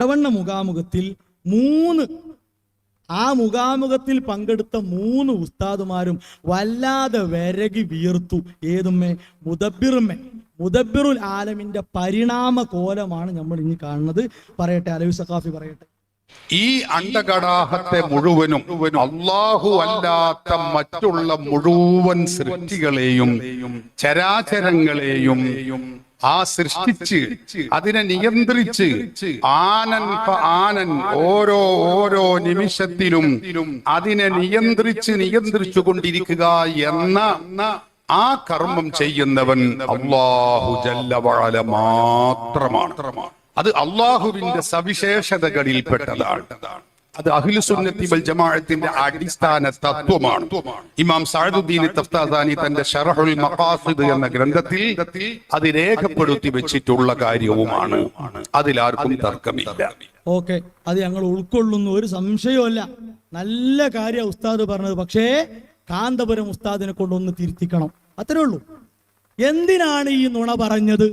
ഇടവണ്ണ മുഖാമുഖത്തിൽ മൂന്ന് ആ മുഖാമുഖത്തിൽ പങ്കെടുത്ത മൂന്ന് ഉസ്താദുമാരും വല്ലാതെ വിരകി വീർത്തു ഏതുമ്മേ? മുദബിറുമ്മേ മുദബിറുൽ ആലമിന്റെ പരിണാമ കോലമാണ് നമ്മൾ ഇനി കാണുന്നത്. പറയട്ടെ അലവി സഖാഫി പറയട്ടെ. ഈ അണ്ടകടാഹത്തെ മുഴുവനും അള്ളാഹു അല്ലാത്ത മറ്റുള്ള മുഴുവൻ സൃഷ്ടികളെയും ചരാചരങ്ങളെയും ആ സൃഷ്ടിച്ച് അതിനെ നിയന്ത്രിച്ച് ആനൻ ആനൻ ഓരോ ഓരോ നിമിഷത്തിലും അതിനെ നിയന്ത്രിച്ച് നിയന്ത്രിച്ചു കൊണ്ടിരിക്കുക എന്ന ആ കർമ്മം ചെയ്യുന്നവൻ അള്ളാഹു ജല്ലവാല മാത്രമാണ്. അത് അള്ളാഹുവിന്റെ സവിശേഷതകളിൽപ്പെട്ടതാണ്. അത് അഖിലുസുന്നത്തി വൽ ജമാഅത്തിന്റെ അടിസ്ഥാന തത്വമാണ്. ഇമാം സഅദുദ്ദീൻ തഫ്താദാനി തന്റെ ഷറഹുൽ മഖാസിദ് എന്ന ഗ്രന്ഥത്തിൽ അത് രേഖപ്പെടുത്തി വെച്ചിട്ടുള്ള കാര്യവുമാണ്. അതിലാർക്കും തർക്കമില്ല. ഓക്കെ. അത് ഞങ്ങൾ ഉൾക്കൊള്ളുന്നു. ഒരു സംശയവുമല്ല നല്ല കാര്യ ഉസ്താദ് പറഞ്ഞത്. പക്ഷേ കാന്തപുരം ഉസ്താദിനെ കൊണ്ടൊന്ന് തിരുത്തിക്കണം. അത്രേ ഉള്ളൂ. എന്തിനാണ് ഈ നുണ പറഞ്ഞത്?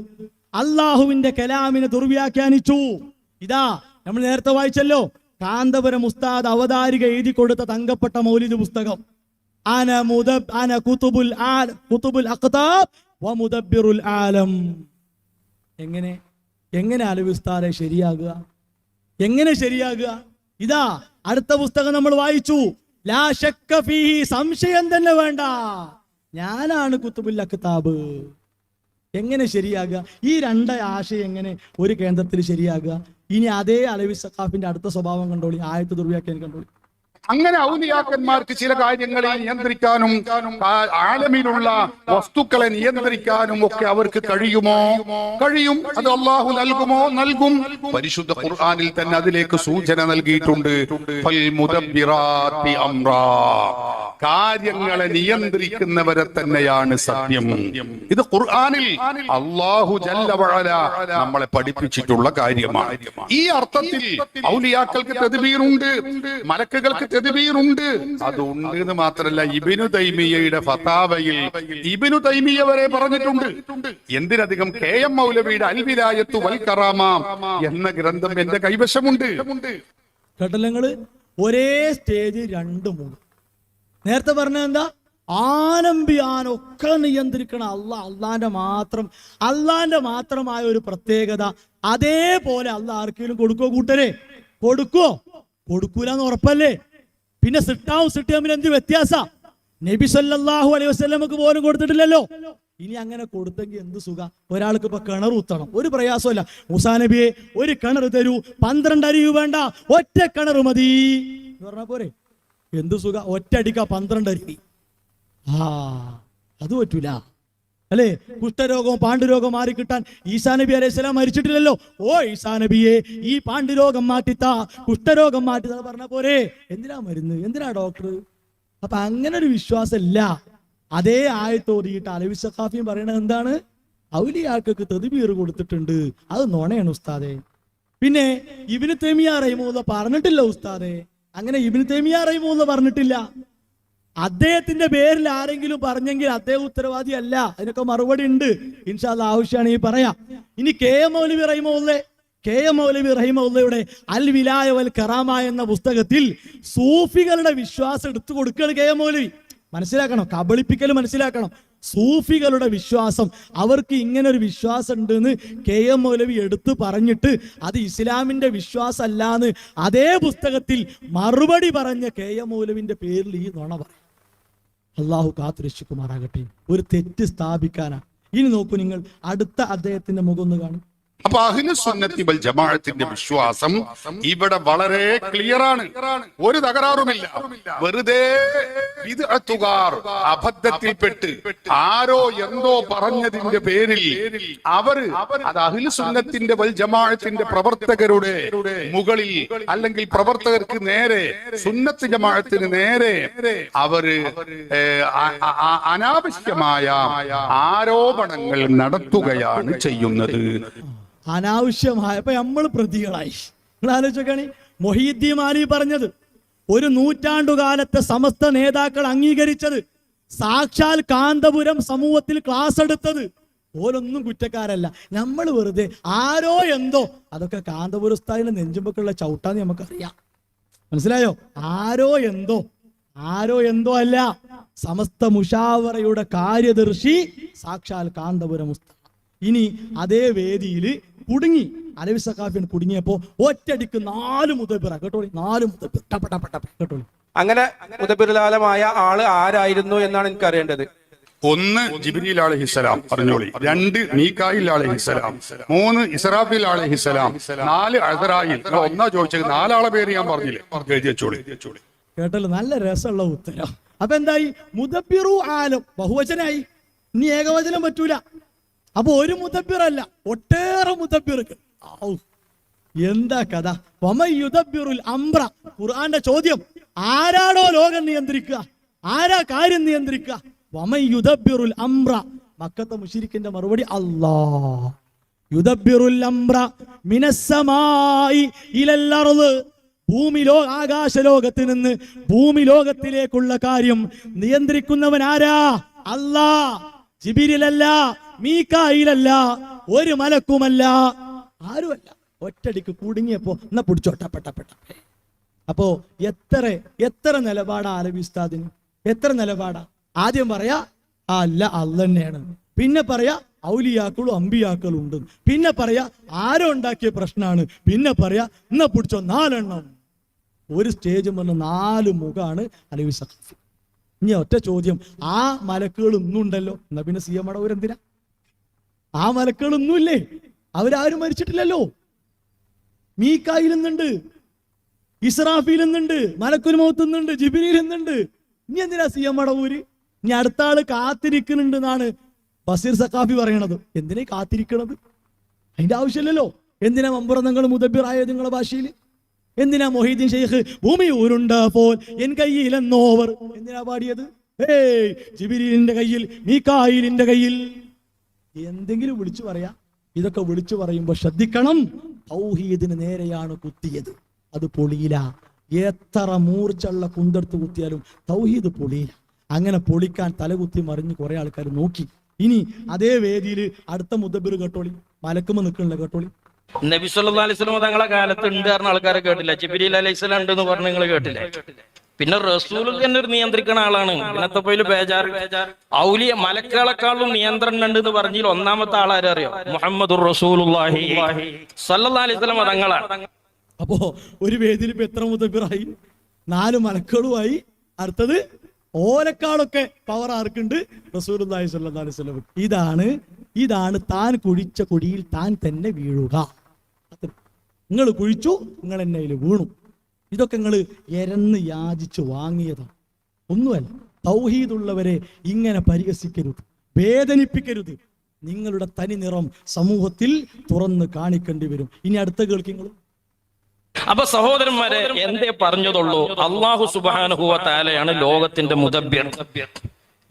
അള്ളാഹുവിന്റെ കലാമിനെ ദുർവ്യാഖ്യാനിച്ചു. ഇതാ നമ്മൾ നേരത്തെ വായിച്ചല്ലോ. കാന്തപുരം ഉസ്താദ് അവതാരിക എഴുതി കൊടുത്ത തങ്കപ്പെട്ട മൗലിദ് പുസ്തകം. അന മുദ അന കുത്തുബുൽ ആൽ കുത്തുബുൽ അഖ്താബ് വ മുദബ്ബിറുൽ ആലം. എങ്ങനെ? എങ്ങനെ അലവിസ്താരെ ശരിയാകുക? എങ്ങനെ ശരിയാകുക? ഇതാ അടുത്ത പുസ്തകം നമ്മൾ വായിച്ചു. ലാ ഫീഹി സംശയം തന്നെ വേണ്ട. ഞാനാണ് കുത്തുബുൽ അഖ്താബ്. എങ്ങനെ ശരിയാകുക? ഈ രണ്ട് ആശയം എങ്ങനെ ഒരു കേന്ദ്രത്തിൽ ശരിയാകുക? ഇനി അതേ അലവി സഖാഫിന്റെ അടുത്ത സ്വഭാവം കണ്ടോളി ആയത്ത് ദുർവ്യാഖ്യാനം കണ്ടോളി. അങ്ങനെ ഔലിയാക്കന്മാർക്ക് ചില കാര്യങ്ങളെ നിയന്ത്രിക്കാനും ആലമിലുള്ള വസ്തുക്കളെ നിയന്ത്രിക്കാനും ഒക്കെ അവർക്ക് കഴിയുമോ? കഴിയും. അത് അള്ളാഹു നൽകുമോ? നൽകും. പരിശുദ്ധ ഖുർആാനിൽ തന്നെ അതിലേക്ക് സൂചന നൽകിയിട്ടുണ്ട്. കാര്യങ്ങളെ നിയന്ത്രിക്കുന്നവരെ തന്നെയാണ് സത്യം. ഇത് ഖുർആാനിൽ അള്ളാഹു നമ്മളെ പഠിപ്പിച്ചിട്ടുള്ള കാര്യമാണ്. ഈ അർത്ഥത്തിൽ ഔലിയാക്കൾക്ക് തെതുബീറുണ്ട് മലക്കുകൾക്ക് തെതുബീറുണ്ട് അത് ഉണ്ട് എന്ന് മാത്രമല്ല ഇബിനു തൈമിയയുടെ ഫതാവയിൽ ഇബിനു തൈമിയ വരെ പറഞ്ഞിട്ടുണ്ട്. എന്തിനധികം കെ എം മൗലവിയുടെ അൽവിലായത്തു വൽ കറാമ എന്ന ഗ്രന്ഥം എന്റെ കൈവശമുണ്ട്. കടലങ്ങൾ ഒരേ സ്റ്റേജ് രണ്ട് മൂന്ന്. നേരത്തെ പറഞ്ഞ എന്താ? ആനമ്പിയാനൊക്കെ നിയന്ത്രിക്കണ അല്ല അള്ളാന്റെ മാത്രം അള്ളാന്റെ മാത്രമായ ഒരു പ്രത്യേകത. അതേപോലെ അല്ല ആർക്കെങ്കിലും കൊടുക്കോ കൂട്ടരെ? കൊടുക്കോ കൊടുക്കൂലെന്ന് ഉറപ്പല്ലേ? പിന്നെ സിട്ടാവും സിട്ടിയാമിൽ എന്ത് വ്യത്യാസ? നബി സല്ലാഹു അലൈഹി വസല്ലമക്ക് പോലും കൊടുത്തിട്ടില്ലല്ലോ. ഇനി അങ്ങനെ കൊടുത്തെങ്കിൽ എന്ത് സുഖ? ഒരാൾക്ക് ഇപ്പൊ കിണർ കുത്തണം ഒരു പ്രയാസമല്ല മുസാ നബിയെ ഒരു കിണർ തരൂ. പന്ത്രണ്ട് അരി വേണ്ട. ഒറ്റ കിണർ മതി. എന്ന് പറഞ്ഞ പോരെ? എന്ത് സുഖ? ഒറ്റ അടിക്ക പന്ത്രണ്ട് അരി ആ അത് പറ്റൂല. അല്ലേ? കുഷ്ഠരോഗവും പാണ്ഡുരോഗവും മാറി കിട്ടാൻ ഈസാ നബി അലൈഹി സ്വലാം മരിച്ചിട്ടില്ലല്ലോ. ഓ ഈസാ നബിയെ ഈ പാണ്ഡുരോഗം മാറ്റിത്താ കുഷ്ഠരോഗം മാറ്റിത്താ പറഞ്ഞ പോരെ. എന്തിനാ മരുന്ന്? എന്തിനാ ഡോക്ടർ അപ്പൊ അങ്ങനെ ഒരു വിശ്വാസം ഇല്ല അതേ ആയത്തോതിയിട്ട് അലവി സഖാഫിയും പറയണത് എന്താണ്? ഔലിയാക്കൾക്ക് തെതിബീർ കൊടുത്തിട്ടുണ്ട്. അത് നുണയാണ് ഉസ്താദെ. പിന്നെ ഇബിന് തെമിയ റഹിമൂല പറഞ്ഞിട്ടില്ല ഉസ്താദെ. അങ്ങനെ ഇബിന് തെമിയ റഹിമൂല പറഞ്ഞിട്ടില്ല. അദ്ദേഹത്തിന്റെ പേരിൽ ആരെങ്കിലും പറഞ്ഞെങ്കിൽ അദ്ദേഹം ഉത്തരവാദി അല്ല. അതിനൊക്കെ മറുപടി ഉണ്ട്. ഇൻഷാല്ല ഈ പറയാ. ഇനി കെ എം മൗലവി റഹിമുള്ളേ കെ എം മൗലവി റഹിമുള്ളയുടെ അൽ വിലായ വൽ കറാമ എന്ന പുസ്തകത്തിൽ സൂഫികളുടെ വിശ്വാസം എടുത്തു കൊടുക്കുകയാണ് കെ എം മൗലവി. മനസ്സിലാക്കണം കബളിപ്പിക്കൽ മനസ്സിലാക്കണം. സൂഫികളുടെ വിശ്വാസം അവർക്ക് ഇങ്ങനെ ഒരു വിശ്വാസം ഉണ്ടെന്ന് കെ എം മൗലവി എടുത്തു പറഞ്ഞിട്ട് അത് ഇസ്ലാമിന്റെ വിശ്വാസം അല്ലാന്ന് അതേ പുസ്തകത്തിൽ മറുപടി പറഞ്ഞ കെ എം മൗലവിന്റെ പേരിൽ ഈ നുണ പറയും. അള്ളാഹു കാത്തുരക്ഷിക്കുമാറാകട്ടെ. ഒരു തെറ്റ് സ്ഥാപിക്കാനാ. ഇനി നോക്കൂ നിങ്ങൾ അടുത്ത അദ്ദേഹത്തിന്റെ മുഖം ഒന്ന് കാണും. അപ്പൊ അഹിലു സുന്നത്തി വൽ ജമാഅത്തിന്റെ വിശ്വാസം ഇവിടെ വളരെ ക്ലിയർ ആണ് ഒരു തകരാറുമില്ല. വെറുതെ വിദഅത്തുകാർ അബദ്ധത്തിൽപ്പെട്ട് ആരോ എന്തോ പറഞ്ഞതിന്റെ പേരിൽ അവർ അത് അഹിലു സുന്നത്തിന്റെ വൽ ജമാഅത്തിന്റെ പ്രവർത്തകരുടെ മുകളിൽ അല്ലെങ്കിൽ പ്രവർത്തകർക്ക് നേരെ സുന്നത്ത് ജമാഅത്തിന് നേരെ അവർ അനാവശ്യമായ ആരോപണങ്ങൾ നടത്തുകയാണ് ചെയ്യുന്നത്. അനാവശ്യമായ അപ്പൊ നമ്മൾ പ്രതികളായി. നിങ്ങൾ ആലോചിക്കാണ് മൊഹീദ്ദീൻ ആലി പറഞ്ഞത് ഒരു നൂറ്റാണ്ടുകാലത്തെ സമസ്ത നേതാക്കൾ അംഗീകരിച്ചത് സാക്ഷാൽ കാന്തപുരം സമൂഹത്തിൽ ക്ലാസ് എടുത്തത്. ഓലൊന്നും കുറ്റക്കാരല്ല. നമ്മൾ വെറുതെ ആരോ എന്തോ അതൊക്കെ കാന്തപുരസ്ഥാനിന്റെ നെഞ്ചുമ്പൊക്കെയുള്ള ചവിട്ടാന്ന് നമുക്കറിയാം. മനസ്സിലായോ? ആരോ എന്തോ ആരോ എന്തോ അല്ല. സമസ്ത മുഷാവറയുടെ കാര്യദർശി സാക്ഷാൽ കാന്തപുരം ഇനി അതേ വേദിയിൽ കുടുങ്ങി അലവി സഖാഫിൻ കുടുങ്ങിയപ്പോ ഒറ്റടിക്ക് നാല് മുതബിറ കേട്ടോളി നാല് മുതബിർ ടപ്പ ടപ്പ ടപ്പ കേട്ടോളി അങ്ങനെ മുതബിറുലാലമായ ആൾ ആരായിരുന്നു എന്നാണ് എനിക്ക് അറിയേണ്ടത് ഒന്ന് ജിബിരിൽ അലഹിസലാം പറഞ്ഞോളി. രണ്ട് മീക്കായിൽ അലഹിസലാം മൂന്ന് ഇസ്രാഫിൽ അലഹിസലാം നാല് അസറായിൽ. ഒന്നാ ചോദിച്ചത് നാലാളെ പേര് ഞാൻ പറഞ്ഞില്ലേ? എഴുതി വെച്ചോളി. കേട്ടല്ലോ നല്ല രസമുള്ള ഉത്തരം. അപ്പൊ എന്തായി? മുദബിറു ആലം. ബഹുവചനായി. ഇനി ഏകവചനം പറ്റൂല. അപ്പൊ ഒരു മുതബിറല്ല ഒട്ടേറെ മുതബിറുക്ക് എന്താ കഥ? വമയുദബിറുൽ അമ്ര ഖുർആന്റെ ചോദ്യം. ആരാണോ ലോകം നിയന്ത്രിക്കുക? ആരാ കാര്യം നിയന്ത്രിക്കുക? വമയുദബിറുൽ അമ്ര മക്കത്ത മുഷിരിക്കിന്റെ മറുപടി അല്ലാ യുദബിറുൽ അമ്ര മിനസ്സമായി ഇലൽ അർൾ ആകാശ ലോകത്ത് നിന്ന് ഭൂമി ലോകത്തിലേക്കുള്ള കാര്യം നിയന്ത്രിക്കുന്നവൻ ആരാ അല്ലാ ജിബിരിലല്ല മീക്കായിലല്ല ഒരു മലക്കുമല്ല. ആരുമല്ല. ഒറ്റടിക്ക് കുടുങ്ങിയപ്പോ എന്നാ പിടിച്ചോട്ടപ്പെട്ടപ്പെട്ട അപ്പോ എത്ര എത്ര നിലപാടാ അലബി ഉസ്താദിന്? എത്ര നിലപാടാ? ആദ്യം പറയാ ആ അല്ല അല്ല തന്നെയാണ്. പിന്നെ പറയാ ഔലിയാക്കളും അമ്പിയാക്കളും ഉണ്ട്. പിന്നെ പറയാ ആരോ ഉണ്ടാക്കിയ പ്രശ്നമാണ് പിന്നെ പറയാ എന്നാ പിടിച്ചോ? നാലെണ്ണം. ഒരു സ്റ്റേജ് പറഞ്ഞ നാല് മുഖാണ് അലവി സഖാഫി. ഇനി ഒറ്റ ചോദ്യം ആ മലക്കുകൾ ഇന്നുണ്ടല്ലോ? എന്നാ പിന്നെ സി എം അടവരെന്തിനാ ആ മലക്കുകളൊന്നുമില്ലേ അവരാരും മരിച്ചിട്ടില്ലല്ലോ. മീക്കായിൽ നിന്നുണ്ട് ഇസ്രാഫിയിൽ നിന്നുണ്ട് മലക്കുൽ മൗത്ത് നിന്നുണ്ട് ജിബിനിയിൽ നിന്നുണ്ട് ഇനി എന്തിനാ സി എം മടവൂര് ഇനി അടുത്ത ആൾ കാത്തിരിക്കുന്നുണ്ട് എന്നാണ് ബസീർ സഖാഫി പറയണത്. എന്തിനെ കാത്തിരിക്കണത്? അതിന്റെ ആവശ്യമില്ലല്ലോ. എന്തിനാ മമ്പുറന്നങ്ങൾ മുതബിറായത് നിങ്ങളെ ഭാഷയിൽ എന്തിനാ മൊഹീദ്ദീൻ ഷെയ്ഖ് ഭൂമി ഉരുണ്ട പോൽ എൻ കയ്യിലെന്നോവർ? എന്തിനാ പാടിയത്? ഏയ് ജിബിരിലിന്റെ കയ്യിൽ മീക്കായിലിന്റെ കയ്യിൽ. എന്തെങ്കിലും വിളിച്ചു പറയാ ഇതൊക്കെ വിളിച്ചു പറയുമ്പോൾ ശ്രദ്ധിക്കണം. ഔഹീദിന് നേരെയാണ് കുത്തിയത്. അത് പൊളിയില. എത്ര മൂർച്ചുള്ള കുന്തെടുത്ത് കുത്തിയാലും തൗഹീദ് പൊളിയില്ല അങ്ങനെ പൊളിക്കാൻ തലകുത്തി മറിഞ്ഞ് കുറെ ആൾക്കാർ നോക്കി. ഇനി അതേ വേദിയിൽ അടുത്ത മുദബിർ കേട്ടോളി മലക്കുമ്പോ നിൽക്കണില്ല കേട്ടോളി. നബി സല്ലല്ലാഹു അലൈഹി വസല്ലം തങ്ങളെ കാലത്ത് ഉണ്ട് പറഞ്ഞ ആൾക്കാരെ കേട്ടില്ല. ജിബ്രീൽ അലൈഹി ഉണ്ടെന്ന് പറഞ്ഞ് നിങ്ങൾ കേട്ടില്ലേ? പിന്നെ റസൂൽ തന്നെ ഒരു നിയന്ത്രിക്കുന്ന ആളാണ്. ഇന്നത്തെ പോയിൽ ബേജാറ്. ഔലിയ മലക്കുകളെക്കാളും നിയന്ത്രണം ഉണ്ട് എന്ന് പറഞ്ഞതിൽ ഒന്നാമത്തെ ആളാരും അറിയോ? മുഹമ്മദ് റസൂലുള്ളാഹി അലൈഹി വസല്ലം തങ്ങളാണ് അപ്പോ ഒരു വേദിയിൽ എത്ര മുതബിറായി? നാല് മലക്കളുമായി അടുത്തത് ഓലക്കാളൊക്കെ പവർ ആർക്കുണ്ട്? റസൂൽ അലൈഹി വസല്ലം. ഇതാണ് ഇതാണ് താൻ കുഴിച്ച കുഴിയിൽ താൻ തന്നെ വീഴുക. നിങ്ങൾ കുഴിച്ചു നിങ്ങൾ എന്നെ വീണു. ഇതൊക്കെ നിങ്ങൾ എരന്ന് യാചിച്ച് വാങ്ങിയതാണ് ഒന്നുമല്ല തൗഹീദുള്ളവരെ ഇങ്ങനെ പരിഹസിക്കരുത് വേദനിപ്പിക്കരുത്. നിങ്ങളുടെ തനി നിറം സമൂഹത്തിൽ തുറന്ന് കാണിക്കേണ്ടി വരും. ഇനി അടുത്ത കേൾക്കിങ്ങളും അപ്പൊ സഹോദരന്മാരെ എന്തേ പറഞ്ഞതുള്ളൂ? അള്ളാഹു സുബാനുഹുവ താലയാണ് ലോകത്തിന്റെ മുദബ്ബിർ.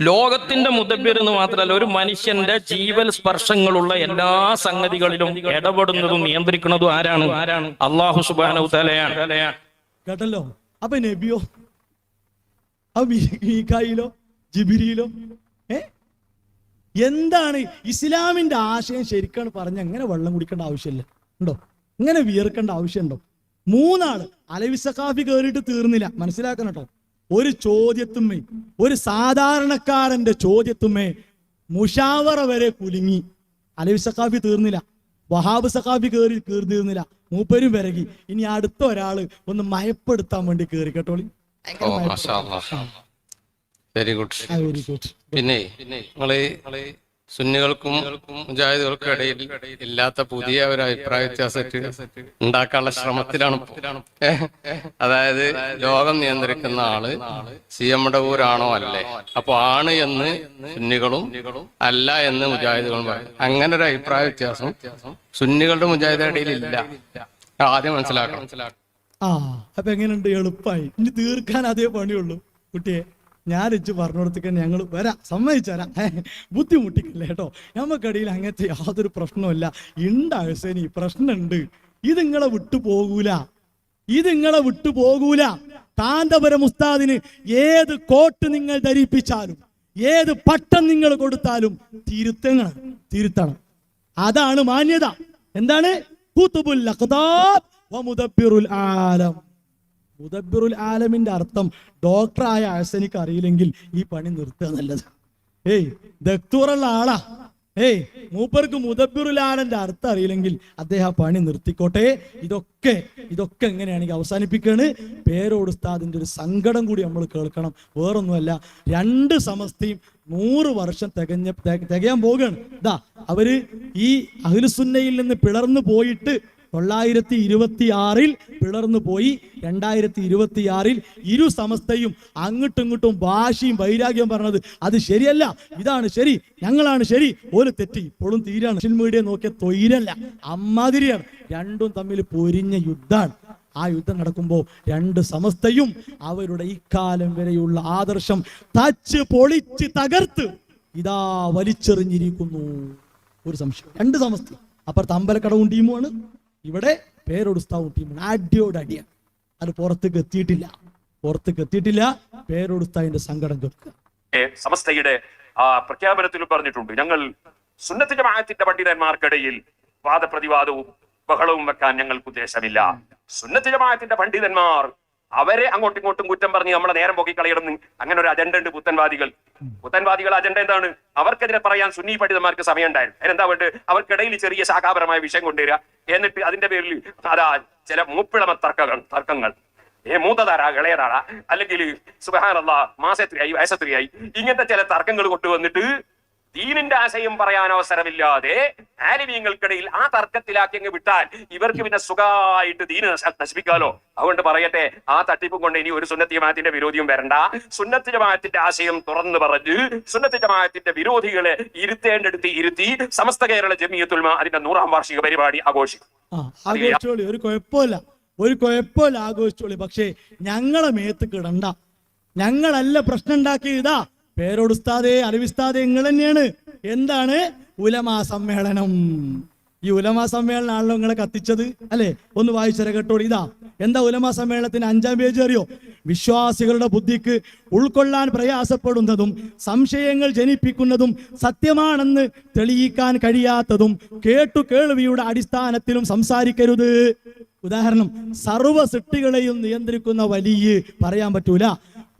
ലോകത്തിന്റെ മുതബ്യർ എന്ന് മാത്രമല്ല ഒരു മനുഷ്യന്റെ ജീവൽ സ്പർശങ്ങളുള്ള എല്ലാ സംഗതികളിലും ഇടപെടുന്നതും നിയന്ത്രിക്കുന്നതും ആരാണ്? ആരാണ് അള്ളാഹു സുബാനു താലയാണ് കേട്ടല്ലോ? അപ്പൊ നബിയോ? അപ്പൊ ജിബിരിയിലോ? ഏ? എന്താണ് ഇസ്ലാമിന്റെ ആശയം ശരിക്കാണ് പറഞ്ഞ അങ്ങനെ വെള്ളം കുടിക്കേണ്ട ആവശ്യമില്ല. ഉണ്ടോ? ഇങ്ങനെ വിയർക്കേണ്ട ആവശ്യമുണ്ടോ? മൂന്നാൾ അലവി സഖാഫി കയറിയിട്ട് തീർന്നില്ല. മനസ്സിലാക്കണം കേട്ടോ. ഒരു ചോദ്യത്തുമ്മേ ഒരു സാധാരണക്കാരന്റെ ചോദ്യത്തുമ്മേ മുഷാവറ വരെ കുലുങ്ങി. അലവി സഖാഫി തീർന്നില്ല. വഹാബ് സഖാബി കയറി കീർന്നിരുന്നില്ല മൂപ്പരും വിരകി ഇനി അടുത്ത ഒരാൾ ഒന്ന് മയപ്പെടുത്താൻ വേണ്ടി കയറി കേട്ടോളി ഓ മാഷാ വെരി ഗുഡ് വെരി ഗുഡ് പിന്നെ നിങ്ങൾ സുന്നികൾക്കും മുജാഹിദുകൾക്കും ഇടയിൽ ഇല്ലാത്ത പുതിയ ഒരു അഭിപ്രായ വ്യത്യാസത്തിൽ ഉണ്ടാക്കാനുള്ള ശ്രമത്തിലാണ്. അതായത് ലോകം നിയന്ത്രിക്കുന്ന ആൾ സി എമ്മുടെ ഊരാണോ അല്ലേ? അപ്പൊ ആണ് എന്ന് സുന്നികളും അല്ല എന്ന് മുജാഹിദുകളും പറയും. അങ്ങനെ ഒരു അഭിപ്രായ വ്യത്യാസം സുന്നികളുടെ മുജാഹിദ ഇടയിൽ ഇല്ല ആദ്യം മനസ്സിലാക്കണം. ആ അപ്പൊ എങ്ങനെയുണ്ട് എളുപ്പമായി ഇനി തീർക്കാൻ അതേ പണിയുള്ളൂ. കുട്ടിയെ. ഞാൻ ഇച്ച് പറഞ്ഞു കൊടുത്തേക്ക് ഞങ്ങൾ വരാം. സമ്മതിച്ചരാം ബുദ്ധിമുട്ടിക്കില്ല കേട്ടോ? നമുക്കിടയിൽ അങ്ങനത്തെ യാതൊരു പ്രശ്നവുമില്ല. ഉണ്ടാകസേനി പ്രശ്നമുണ്ട് ഇത് നിങ്ങളെ വിട്ടു പോകൂല. ഇത് നിങ്ങളെ വിട്ടു പോകൂല. താന്തപുരം ഉസ്താദിന് ഏത് കോട്ട് നിങ്ങൾ ധരിപ്പിച്ചാലും ഏത് പട്ടം നിങ്ങൾ കൊടുത്താലും തിരുത്തങ്ങൾ തിരുത്തണം. അതാണ് മാന്യത. എന്താണ്? കുത്തുബുൽ ആലം. മുദബ്ബിറുൽ ആലമിന്റെ അർത്ഥം ഡോക്ടറായ ആഴ്സനിക്ക് അറിയില്ലെങ്കിൽ ഈ പണി നിർത്തുക നല്ലത്. ഏയ് ദക്തൂറുള്ള ആളാ. ഏയ് മൂപ്പർക്ക് മുദബിറുൽ ആലന്റെ അർത്ഥം അറിയില്ലെങ്കിൽ അദ്ദേഹം ആ പണി നിർത്തിക്കോട്ടെ. ഇതൊക്കെ ഇതൊക്കെ എങ്ങനെയാണെങ്കിൽ അവസാനിപ്പിക്കാണ്. പേരോട് ഉസ്താദിന്റെ ഒരു സങ്കടം കൂടി നമ്മൾ കേൾക്കണം. വേറൊന്നുമല്ല രണ്ട് സമസ്തയും നൂറ് വർഷം തികഞ്ഞ തികയാൻ പോവുകയാണ്. ഇതാ അവർ ഈ അഖിലുസുന്നയിൽ നിന്ന് പിളർന്നു പോയിട്ട് തൊള്ളായിരത്തി ഇരുപത്തി ആറിൽ പിളർന്നു പോയി. രണ്ടായിരത്തി ഇരുപത്തി ആറിൽ ഇരു സമസ്തയും അങ്ങോട്ടും ഇങ്ങോട്ടും ഭാഷയും വൈരാഗ്യം പറഞ്ഞത് അത് ശരിയല്ല. ഇതാണ് ശരി. ഞങ്ങളാണ് ശരി. ഒരു തെറ്റി ഇപ്പോഴും തീരാണ്. സോഷ്യൽ മീഡിയ നോക്കിയ തൊയിരല്ല അമ്മാതിരിയാണ്. രണ്ടും തമ്മിൽ പൊരിഞ്ഞ യുദ്ധമാണ്. ആ യുദ്ധം നടക്കുമ്പോൾ രണ്ട് സമസ്തയും അവരുടെ ഇക്കാലം വരെയുള്ള ആദർശം തച്ച് പൊളിച്ച് തകർത്ത് ഇതാ വലിച്ചെറിഞ്ഞിരിക്കുന്നു. ഒരു സംശയം. രണ്ട് സമസ്ത അപ്പുറത്ത് അമ്പലക്കടവും ടീമുമാണ്. ഇവിടെ പേരൊടുസ്താവും ടീമാണ് അടിയോട് അടിയാണ് അത് പുറത്തേക്ക് എത്തിയിട്ടില്ല. പുറത്തേക്ക് എത്തിയിട്ടില്ല. പേരൊടുസ്താവിന്റെ സങ്കടം കേൾക്കുക. സമസ്തയുടെ ആ പ്രഖ്യാപനത്തിൽ പറഞ്ഞിട്ടുണ്ട്. ഞങ്ങൾ സുന്നത്ത് ജമാഅത്തിന്റെ പണ്ഡിതന്മാർക്കിടയിൽ വാദപ്രതിവാദവും ബഹളവും വെക്കാൻ ഞങ്ങൾക്ക് ഉദ്ദേശമില്ല. സുന്നത്ത് ജമാഅത്തിന്റെ പണ്ഡിതന്മാർ അവരെ അങ്ങോട്ടും ഇങ്ങോട്ടും കുറ്റം പറഞ്ഞ് നമ്മളെ നേരം പോക്കി കളയണം. അങ്ങനെ ഒരു അജണ്ട ഉണ്ട് പുത്തൻവാദികൾ. പുത്തൻവാദികൾ അജണ്ട എന്താണ്? അവർക്കെതിരെ പറയാൻ സുന്നി പണ്ഡിതന്മാർക്ക് സമയം ഉണ്ടായിരുന്നു അതിനെന്താ വേണ്ടത്? അവർക്കിടയിൽ ചെറിയ ശാഖാപരമായ വിഷയം കൊണ്ടുവരിക. എന്നിട്ട് അതിന്റെ പേരിൽ അതാ ചില മൂപ്പിളമ തർക്കങ്ങൾ തർക്കങ്ങൾ. ഏ മൂത്തതാരാ? ഇളയതാരാ? അല്ലെങ്കിൽ സുബഹാനല്ല മാസത്രിയായി വയസ്സത്രിയായി ഇങ്ങനത്തെ ചില തർക്കങ്ങൾ കൊണ്ടുവന്നിട്ട് ദീനിന്റെ ആശയം പറയാൻ അവസരമില്ലാതെ ആലിമീങ്ങൾക്കിടയിൽ ആ തർക്കത്തിലാക്കി അങ്ങ് വിട്ടാൽ ഇവർക്ക് പിന്നെ സുഖമായിട്ട് ദീന് നശ- നശിപ്പിക്കാലോ. അതുകൊണ്ട് പറയട്ടെ ആ തട്ടിപ്പും കൊണ്ട് ഇനി ഒരു സുന്നത്തി ജമാഅത്തിന്റെ വിരോധിയും വരണ്ട. സുന്നത്തി ജമാഅത്തിന്റെ ആശയം തുറന്നു പറഞ്ഞ് സുന്നത്ത് ജമാഅത്തിന്റെ വിരോധികളെ ഇരുത്തേണ്ടടുത്ത് ഇരുത്തി സമസ്ത കേരള ജമിയത്തുൽമ അതിന്റെ നൂറാം വാർഷിക പരിപാടി ആഘോഷിക്കും. ഒരു ഒരു കുഴപ്പമില്ല ആഘോഷിച്ചോളി. പക്ഷേ ഞങ്ങളെ മേത്ത് കിടണ്ട ഞങ്ങളല്ല പ്രശ്നം ഉണ്ടാക്കിയത് ഇതാ പേരോടുസ്താദേ അറിവിസ്താദേ നിങ്ങൾ തന്നെയാണ് എന്താണ്? ഉലമാ സമ്മേളനം. ഈ ഉലമാ സമ്മേളനമാണല്ലോ നിങ്ങളെ കത്തിച്ചത് അല്ലെ? ഒന്ന് വായിച്ചര കേട്ടോ ഇതാ എന്താ ഉലമാ സമ്മേളനത്തിന് അഞ്ചാം പേജ് അറിയോ? വിശ്വാസികളുടെ ബുദ്ധിക്ക് ഉൾക്കൊള്ളാൻ പ്രയാസപ്പെടുന്നതും സംശയങ്ങൾ ജനിപ്പിക്കുന്നതും സത്യമാണെന്ന് തെളിയിക്കാൻ കഴിയാത്തതും കേട്ടു കേൾവിയുടെ അടിസ്ഥാനത്തിലും സംസാരിക്കരുത്. ഉദാഹരണം സർവ സൃഷ്ടികളെയും നിയന്ത്രിക്കുന്ന വലിയ പറയാൻ പറ്റൂല.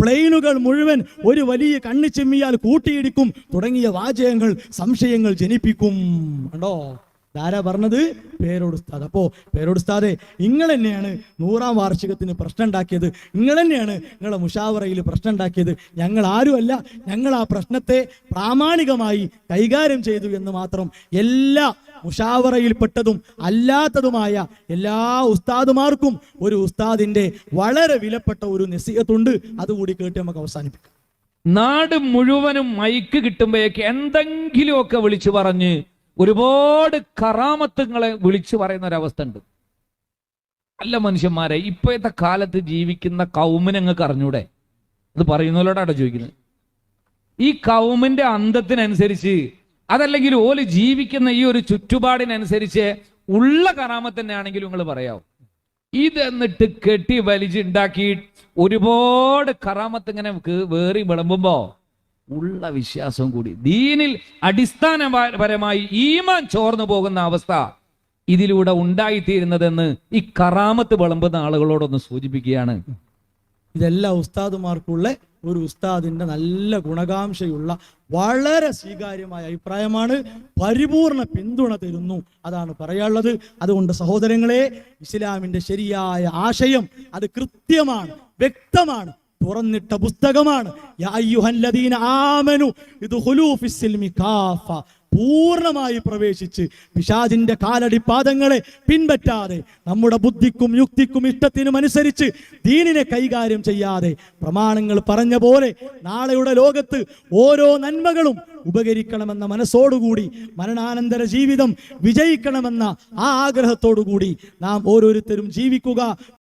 പ്ലെയിനുകൾ മുഴുവൻ ഒരു വലിയ കണ്ണു ചെമ്മിയാൽ കൂട്ടിയിടിക്കും. തുടങ്ങിയ വാചകങ്ങൾ സംശയങ്ങൾ ജനിപ്പിക്കും. കണ്ടോ? ധാരാ പറഞ്ഞത്? പേരോടുസ്താദ്. അപ്പോ പേരോടുസ്താദെ നിങ്ങൾ തന്നെയാണ് നൂറാം വാർഷികത്തിന് പ്രശ്നം ഉണ്ടാക്കിയത് നിങ്ങൾ തന്നെയാണ് നിങ്ങളെ മുഷാവറയിൽ പ്രശ്നം ഉണ്ടാക്കിയത് ഞങ്ങൾ ആരുമല്ല ഞങ്ങൾ ആ പ്രശ്നത്തെ പ്രാമാണികമായി കൈകാര്യം ചെയ്തു എന്ന് മാത്രം എല്ലാ മുഷാവറയിൽപ്പെട്ടതും അല്ലാത്തതുമായ എല്ലാ ഉസ്താദുമാർക്കും ഒരു ഉസ്താദിന്റെ വളരെ വിലപ്പെട്ട ഒരു നസീഹത്തുണ്ട്. അതുകൂടി കേട്ട് നമുക്ക് അവസാനിപ്പിക്കാം. നാട് മുഴുവനും മൈക്ക് കിട്ടുമ്പോഴേക്ക് എന്തെങ്കിലുമൊക്കെ വിളിച്ചു പറഞ്ഞ് ഒരുപാട് കറാമത്തുങ്ങളെ വിളിച്ചു പറയുന്ന ഒരവസ്ഥ ഉണ്ട് അല്ല മനുഷ്യന്മാരെ ഇപ്പോഴത്തെ കാലത്ത് ജീവിക്കുന്ന കൗമിനങ്ങൾക്ക് അറിഞ്ഞൂടെ അത് പറയുന്നവരോടാണ് ചോദിക്കുന്നത്. ഈ കൗമിന്റെ അന്തത്തിനനുസരിച്ച് അതല്ലെങ്കിൽ ഓൽ ജീവിക്കുന്ന ഈ ഒരു ചുറ്റുപാടിനനുസരിച്ച് ഉള്ള കറാമത്ത് ആണെങ്കിലും നിങ്ങൾ പറയാവും. ഇതെന്നിട്ട് കെട്ടി വലിച്ചുണ്ടാക്കി ഒരുപാട് കറാമത്ത് ഇങ്ങനെ വേറി വിളമ്പുമ്പോ ഉള്ള വിശ്വാസം കൂടി. ദീനിൽ അടിസ്ഥാനപരമായി ഈമാൻ ചോർന്നു പോകുന്ന അവസ്ഥ ഇതിലൂടെ ഉണ്ടായിത്തീരുന്നതെന്ന് ഈ കറാമത്ത് വിളമ്പുന്ന ആളുകളോടൊന്ന് സൂചിപ്പിക്കുകയാണ്. ഇതെല്ലാം ഉസ്താദുമാർക്കുള്ള ഒരു ഉസ്താദിന്റെ നല്ല ഗുണകാംക്ഷയുള്ള വളരെ സ്വീകാര്യമായ അഭിപ്രായമാണ് പരിപൂർണ പിന്തുണ തരുന്നു അതാണ് പറയാനുള്ളത്. അതുകൊണ്ട് സഹോദരങ്ങളെ ഇസ്ലാമിന്റെ ശരിയായ ആശയം അത് കൃത്യമാണ് വ്യക്തമാണ്. തുറന്നിട്ട പുസ്തകമാണ്. ആമനു പൂർണമായി പ്രവേശിച്ച് പിശാചിന്റെ കാലടിപ്പാദങ്ങളെ പിൻപറ്റാതെ നമ്മുടെ ബുദ്ധിക്കും യുക്തിക്കും ഇഷ്ടത്തിനും അനുസരിച്ച് ദീനിനെ കൈകാര്യം ചെയ്യാതെ പ്രമാണങ്ങൾ പറഞ്ഞ പോലെ നാളെയുടെ ലോകത്ത് ഓരോ നന്മകളും ഉപകരിക്കണമെന്ന മനസ്സോടുകൂടി മരണാനന്തര ജീവിതം വിജയിക്കണമെന്ന ആ ആഗ്രഹത്തോടുകൂടി നാം ഓരോരുത്തരും ജീവിക്കുക.